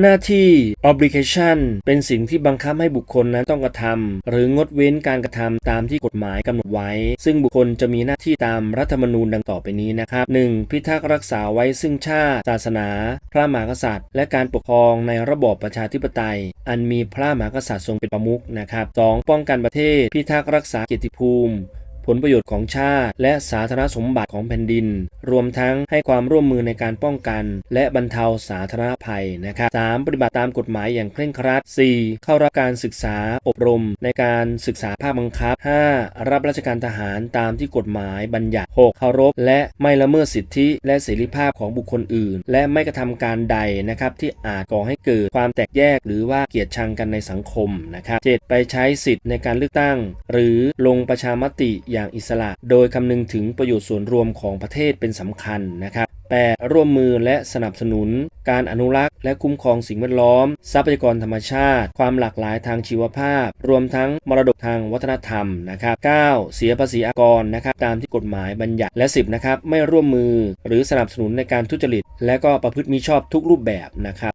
หน้าที่ obligation เป็นสิ่งที่บังคับให้บุคคลนั้นต้องกระทำหรืองดเว้นการกระทำตามที่กฎหมายกำหนดไว้ ซึ่งบุคคลจะมีหน้าที่ตามรัฐธรรมนูญดังต่อไปนี้นะครับ 1. พิทักษ์รักษาไว้ซึ่งชาติ ศาสนา พระมหากษัตริย์ และการปกครองในระบอบประชาธิปไตย อันมีพระมหากษัตริย์ทรงเป็นประมุขนะครับ 2. ป้องกันประเทศ พิทักษ์รักษาเกียรติภูมิ ผลประโยชน์ของชาติ และสาธารณสมบัติของแผ่นดิน รวมทั้งให้ความร่วมมือในการป้องกัน และบรรเทาสาธารณภัยนะครับ 3. ปฏิบัติตามกฎหมายอย่างเคร่งครัด 4. เข้ารับการศึกษาอบรม ในการศึกษาภาคบังคับ 5. รับราชการทหารตามที่กฎหมายบัญญัติ 6. เคารพ และไม่ละเมิดสิทธิและเสรีภาพของบุคคลอื่น และไม่กระทำการใดนะครับที่อาจก่อให้เกิดความแตกแยก หรือว่าเกลียดชังกันในสังคมนะครับ 7. ไปใช้สิทธิ์ในการเลือกตั้ง หรือลงประชามติอย่างอิสระ โดยคำนึงถึงประโยชน์ส่วนรวมของประเทศเป็นสำคัญนะครับ 8. ร่วมมือและสนับสนุน การอนุรักษ์ และคุ้มครองสิ่งแวดล้อม ทรัพยากรธรรมชาติ ความหลากหลายทางชีวภาพ รวมทั้งมรดกทางวัฒนธรรมนะครับ 9. เสียภาษีอากรนะครับตามที่กฎหมายบัญญัติและ 10. นะครับไม่ร่วมมือ หรือสนับสนุนในการทุจริต และก็ประพฤติมิชอบทุกรูปแบบนะครับ